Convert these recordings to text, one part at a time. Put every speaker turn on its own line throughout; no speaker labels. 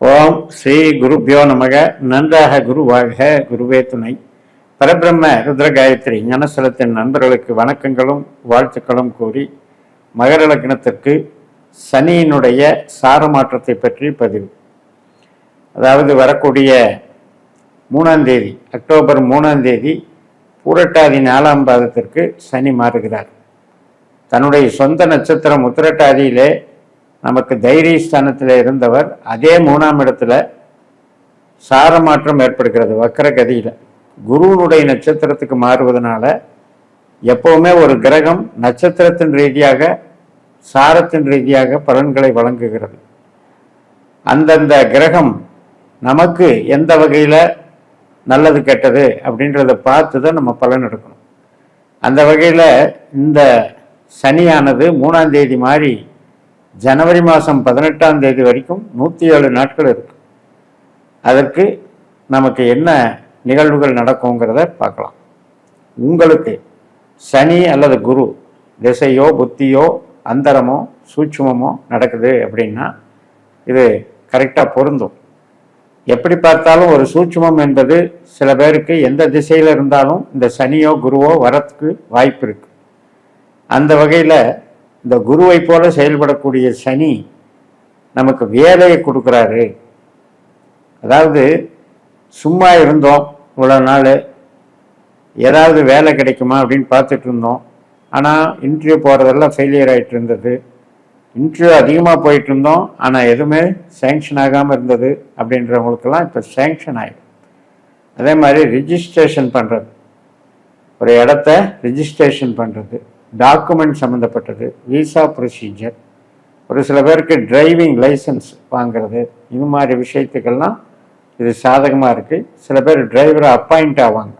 ஓம் ஸ்ரீ குருபியோ நமக. நன்றாக குருவாக. குருவே துணை. பரபிரம்ம ருத்ரகாயத்ரி ஞானசலத்தின் நண்பர்களுக்கு வணக்கங்களும் வாழ்த்துக்களும் கூறி மகர லக்னத்திற்கு சனியினுடைய சாரமாற்றத்தை பற்றி பதிவு. அதாவது வரக்கூடிய மூணாம் தேதி அக்டோபர் மூணாம் தேதி பூரட்டாதி நாலாம் பாதத்திற்கு சனி மாறுகிறார். தன்னுடைய சொந்த நட்சத்திரம் உத்திரட்டாதியிலே நமக்கு தைரிய ஸ்தானத்தில் இருந்தவர் அதே மூணாம் இடத்துல சாரமாற்றம் ஏற்படுகிறது வக்கரகதியில் குருவனுடைய நட்சத்திரத்துக்கு மாறுவதனால எப்பவுமே ஒரு கிரகம் நட்சத்திரத்தின் ரீதியாக சாரத்தின் ரீதியாக பலன்களை வழங்குகிறது. அந்தந்த கிரகம் நமக்கு எந்த வகையில் நல்லது கெட்டது அப்படின்றத பார்த்து தான் நம்ம பலன் எடுக்கணும். அந்த வகையில் இந்த சனியானது மூணாம் தேதி மாதிரி ஜனவரி மாதம் பதினெட்டாம் தேதி வரைக்கும் நூற்றி ஏழு நாட்கள் இருக்கு. அதற்கு நமக்கு என்ன நிகழ்வுகள் நடக்குங்கிறத பார்க்கலாம். உங்களுக்கு சனி அல்லது குரு திசையோ புத்தியோ அந்தரமோ சூட்சுமமோ நடக்குது அப்படின்னா இது கரெக்டாக பொருந்தும். எப்படி பார்த்தாலும் ஒரு சூட்சுமம் என்பது சில பேருக்கு எந்த திசையில் இருந்தாலும் இந்த சனியோ குருவோ வரத்துக்கு வாய்ப்பு இருக்கு. அந்த வகையில் இந்த குருவை போல செயல்படக்கூடிய சனி நமக்கு வேலையை கொடுக்குறாரு. அதாவது சும்மா இருந்தோம் இவ்வளோ நாள் ஏதாவது வேலை கிடைக்குமா அப்படின்னு பார்த்துட்டு இருந்தோம். ஆனால் இன்டர்வியூ போகிறதெல்லாம் ஃபெயிலியர் ஆகிட்டு இருந்தது. இன்டர்வியூ அதிகமாக போயிட்டு இருந்தோம். ஆனால் எதுவுமே சேங்ஷன் ஆகாமல் இருந்தது அப்படின்றவங்களுக்கெல்லாம் இப்போ சேங்ஷன் ஆகிடும் அதே மாதிரி ரிஜிஸ்ட்ரேஷன் பண்ணுறது ஒரு இடத்த ரிஜிஸ்ட்ரேஷன் பண்ணுறது டாக்குமெண்ட் சம்மந்தப்பட்டது விசா ப்ரொசீஜர் ஒரு சில பேருக்கு டிரைவிங் லைசன்ஸ் வாங்குறது இது மாதிரி விஷயத்துக்கெல்லாம் இது சாதகமாக இருக்குது சில பேர் டிரைவரை அப்பாயிண்ட் ஆவாங்க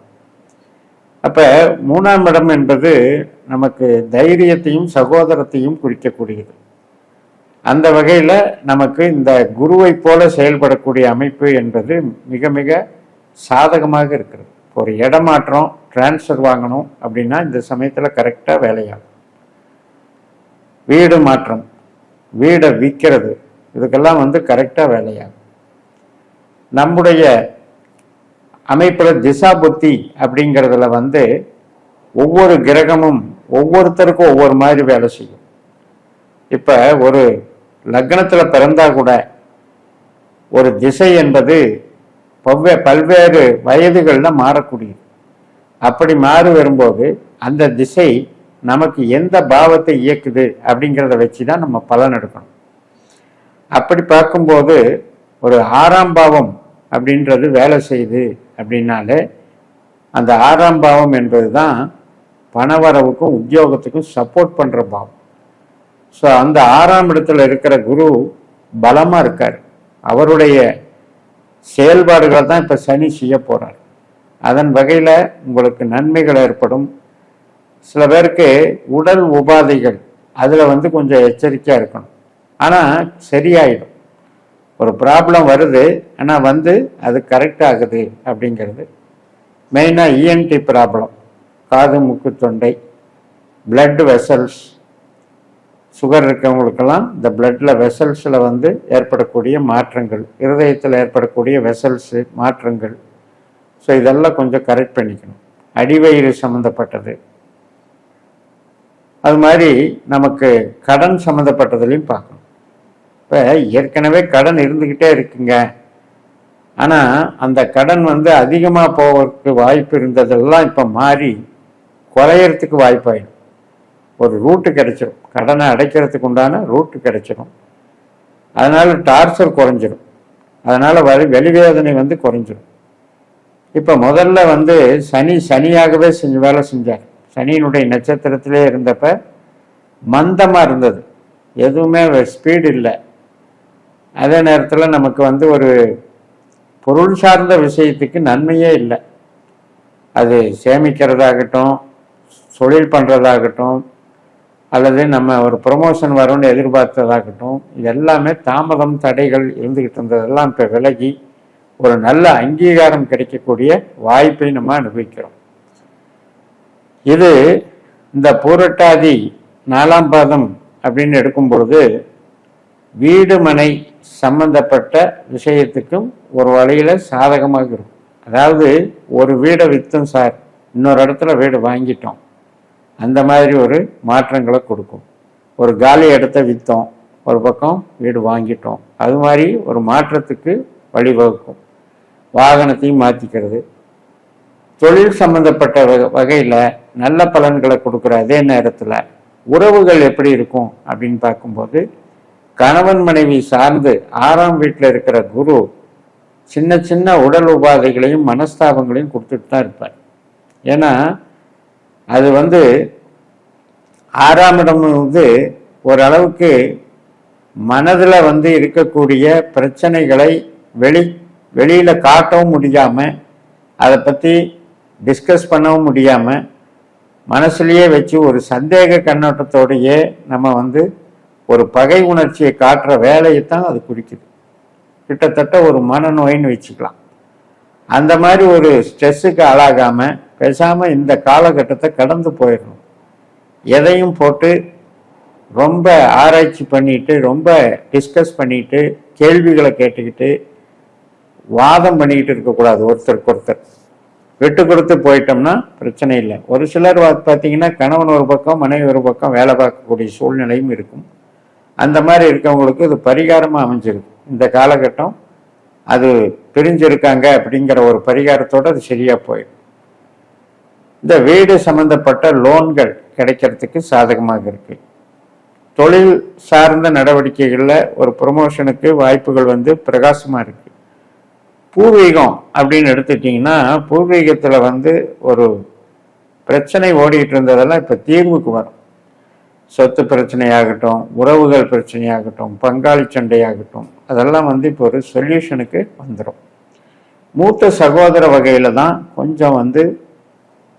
அப்போ மூணாம் இடம் என்பது நமக்கு தைரியத்தையும் சகோதரத்தையும் குறிக்கக்கூடியது. அந்த வகையில் நமக்கு இந்த குருவை போல செயல்படக்கூடிய அமைப்பு என்பது மிக மிக சாதகமாக இருக்கிறது. ஒரு இடமாற்றம் டிரான்ஸ்ஃபர் வாங்கணும் அப்படின்னா இந்த சமயத்தில் கரெக்டாக வேலையாகும். வீடு மாற்றம் வீடை விற்கிறது இதுக்கெல்லாம் வந்து கரெக்டாக வேலையாகும். நம்முடைய அமைப்பில் திசா புத்தி அப்படிங்கிறதுல வந்து ஒவ்வொரு கிரகமும் ஒவ்வொருத்தருக்கும் ஒவ்வொரு மாதிரி வேலை செய்யும். இப்போ ஒரு லக்னத்தில் பிறந்தா கூட ஒரு திசை என்பது பவ்வே பல்வேறு வயதுகளில் மாறக்கூடியது. அப்படி மாறி வரும்போது அந்த திசை நமக்கு எந்த பாவத்தை இயக்குது அப்படிங்கிறத வச்சு தான் நம்ம பலன் எடுக்கணும். அப்படி பார்க்கும்போது ஒரு ஆறாம் பாவம் அப்படின்றது வேலை செய்யுது அப்படின்னாலே அந்த ஆறாம் பாவம் என்பது தான் பணவரவுக்கும் உத்தியோகத்துக்கும் சப்போர்ட் பண்ணுற பாவம். ஸோ அந்த ஆறாம் இடத்துல இருக்கிற குரு பலமாக இருக்கார். அவருடைய செயல்பாடுகளை தான் இப்போ சனி செய்ய போகிறார் அதன் வகையில் உங்களுக்கு நன்மைகள் ஏற்படும். சில பேருக்கு உடல் உபாதைகள் அதில் வந்து கொஞ்சம் எச்சரிக்கையாக இருக்கணும். ஆனால் சரியாயிடும். ஒரு ப்ராப்ளம் வருது ஆனால் வந்து அது கரெக்ட் ஆகுது அப்படிங்கிறது. மெயினாக இஎன்டி ப்ராப்ளம் காது முக்கு தொண்டை பிளட் வெசல்ஸ் சுகர் இருக்கவங்களுக்கெல்லாம் இந்த பிளட்டில் வெசல்ஸில் வந்து ஏற்படக்கூடிய மாற்றங்கள். இருதயத்தில் ஏற்படக்கூடிய வெசல்ஸு மாற்றங்கள். ஸோ இதெல்லாம் கொஞ்சம் கரெக்ட் பண்ணிக்கணும். அடிவயிறு சம்மந்தப்பட்டது அது மாதிரி நமக்கு கடன் சம்மந்தப்பட்டதுலையும் பார்க்கணும். இப்போ ஏற்கனவே கடன் இருந்துக்கிட்டே இருக்குங்க. ஆனால் அந்த கடன் வந்து அதிகமாக போவதற்கு வாய்ப்பு இருந்ததெல்லாம் இப்போ மாறி குறையறதுக்கு வாய்ப்பாயிடும். ஒரு ரூட்டு கிடைச்சிரும். கடனை அடைக்கிறதுக்கு உண்டான ரூட்டு கிடைச்சிடும் அதனால் டார்ச்சர் குறைஞ்சிடும் அதனால் வலி வெளிவேதனை வந்து குறைஞ்சிரும். இப்போ முதல்ல வந்து சனி சனியாகவே செஞ்சு வேலை செஞ்சார். சனியினுடைய நட்சத்திரத்திலே இருந்தப்ப மந்தமாக இருந்தது. எதுவுமே ஸ்பீடு இல்லை. அதே நேரத்தில் நமக்கு வந்து ஒரு பொருள் சார்ந்த விஷயத்துக்கு நன்மையே இல்லை. அது சேமிக்கிறதாகட்டும் தொழில் பண்ணுறதாகட்டும் அல்லது நம்ம ஒரு ப்ரொமோஷன் வரும்னு எதிர்பார்த்ததாகட்டும் இது எல்லாமே தாமதம் தடைகள் இருந்துக்கிட்டு இருந்ததெல்லாம் இப்போ விலகி ஒரு நல்ல அங்கீகாரம் கிடைக்கக்கூடிய வாய்ப்பை நம்ம அனுபவிக்கிறோம். இது இந்த பூரட்டாதி நாலாம் பாதம் அப்படின்னு எடுக்கும் பொழுது வீடு மனை சம்பந்தப்பட்ட விஷயத்துக்கும் ஒரு வழியில் சாதகமாக இருக்கும். அதாவது ஒரு வீடை விற்றும் சார் இன்னொரு இடத்துல வீடு வாங்கிட்டோம். அந்த மாதிரி ஒரு மாற்றங்களை கொடுக்கும். ஒரு காலி இடத்த விற்றோம் ஒரு பக்கம் வீடு வாங்கிட்டோம். அது மாதிரி ஒரு மாற்றத்துக்கு வழிவகுக்கும். வாகனத்தையும் மாற்றிக்கிறது தொழில் சம்பந்தப்பட்ட வகையில் நல்ல பலன்களை கொடுக்குற அதே நேரத்தில் உறவுகள் எப்படி இருக்கும் அப்படின்னு பார்க்கும்போது கணவன் மனைவி சார்ந்து ஆறாம் வீட்டில் இருக்கிற குரு சின்ன சின்ன உடல் உபாதைகளையும் மனஸ்தாபங்களையும் கொடுத்துட்டு தான் இருப்பார். ஏன்னா அது வந்து ஆறாம் இடம் வந்து ஓரளவுக்கு மனதில் வந்து இருக்கக்கூடிய பிரச்சனைகளை வெளி வெளியில் காட்டவும் முடியாமல் அதை பற்றி டிஸ்கஸ் பண்ணவும் முடியாமல் மனசுலேயே வச்சு ஒரு சந்தேக கண்ணோட்டத்தோடையே நம்ம வந்து ஒரு பகை உணர்ச்சியை காட்டுற வேலையை தான் அது குறிக்குது. கிட்டத்தட்ட ஒரு மனநோயின்னு வச்சுக்கலாம். அந்த மாதிரி ஒரு ஸ்ட்ரெஸ்ஸுக்கு ஆளாகாமல் பேசாமல் இந்த காலகட்டத்தை கடந்து போயிடணும். எதையும் போட்டு ரொம்ப ஆராய்ச்சி பண்ணிட்டு ரொம்ப டிஸ்கஸ் பண்ணிட்டு கேள்விகளை கேட்டுக்கிட்டு வாதம் பண்ணிக்கிட்டு இருக்கக்கூடாது ஒருத்தருக்கு ஒருத்தர். விட்டு கொடுத்து போயிட்டோம்னா பிரச்சனை இல்லை. ஒரு சிலர் பார்த்தீங்கன்னா கணவன் ஒரு பக்கம் மனைவி ஒரு பக்கம் வேலை பார்க்கக்கூடிய சூழ்நிலையும் இருக்கும். அந்த மாதிரி இருக்கவங்களுக்கு இது பரிகாரமாக அமைஞ்சிருக்கு. இந்த காலகட்டம் அது பிரிஞ்சிருக்காங்க அப்படிங்கிற ஒரு பரிகாரத்தோடு அது சரியாக போயிடும். இந்த வீடு சம்பந்தப்பட்ட லோன்கள் கிடைக்கிறதுக்கு சாதகமாக இருக்கு. தொழில் சார்ந்த நடவடிக்கைகளில் ஒரு ப்ரொமோஷனுக்கு வாய்ப்புகள் வந்து பிரகாசமாக இருக்கு. பூர்வீகம் அப்படின்னு எடுத்துட்டிங்கன்னா பூர்வீகத்தில் வந்து ஒரு பிரச்சனை ஓடிட்டு இருந்ததெல்லாம் இப்போ தீர்வுக்கு வரும். சொத்து பிரச்சனையாகட்டும் உறவுகள் பிரச்சனையாகட்டும் பங்காளி சண்டையாகட்டும் அதெல்லாம் வந்து இப்போ ஒரு சொல்யூஷனுக்கு வந்துடும் மூத்த சகோதர வகையில் தான் கொஞ்சம் வந்து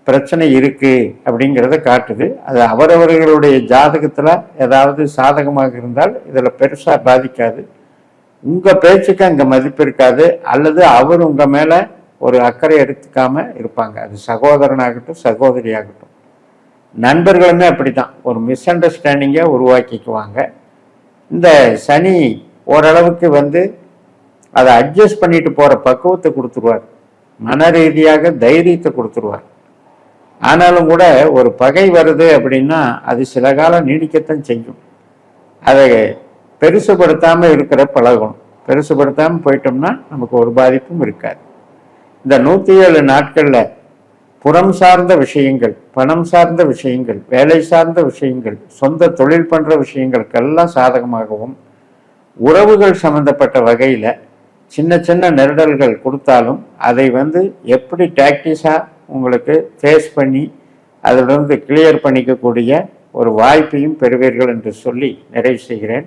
பிரச்சனை இருக்குது அப்படிங்கிறத காட்டுது. அது அவரவர்களுடைய ஜாதகத்தில் ஏதாவது சாதகமாக இருந்தால் இதில் பெருசாக பாதிக்காது. உங்கள் பேச்சுக்கு அங்கே மதிப்பு இருக்காது அல்லது அவர் உங்கள் மேலே ஒரு அக்கறை எடுத்துக்காம இருப்பாங்க. அது சகோதரனாகட்டும் சகோதரியாகட்டும். நண்பர்களுமே அப்படி தான் ஒரு மிஸ் அண்டர்ஸ்டாண்டிங்கை உருவாக்கிக்குவாங்க. இந்த சனி ஓரளவுக்கு வந்து அதை அட்ஜஸ்ட் பண்ணிட்டு போகிற பக்குவத்தை கொடுத்துருவார். மன ரீதியாக தைரியத்தை கொடுத்துருவார். ஆனாலும் கூட ஒரு பகை வருது அப்படின்னா அது சில காலம் நீடிக்கத்தான் செய்யும். அதை பெருசுபடுத்தாமல் இருக்கிற பழகணும் பெருசுபடுத்தாமல் போயிட்டோம்னா நமக்கு ஒரு பாதிப்பும் இருக்காது. இந்த நூற்றி ஏழு நாட்களில் புறம் சார்ந்த விஷயங்கள் பணம் சார்ந்த விஷயங்கள் வேலை சார்ந்த விஷயங்கள் சொந்த தொழில் பண்ணுற விஷயங்களுக்கெல்லாம் சாதகமாகவும் உறவுகள் சம்மந்தப்பட்ட வகையில் சின்ன சின்ன நெருடல்கள் கொடுத்தாலும் அதை வந்து எப்படி டாக்டிஸாக உங்களுக்கு ஃபேஸ் பண்ணி அதிலிருந்து கிளியர் பண்ணிக்கக்கூடிய ஒரு வாய்ப்பையும் பெறுவீர்கள் என்று சொல்லி நிறைவு செய்கிறேன்.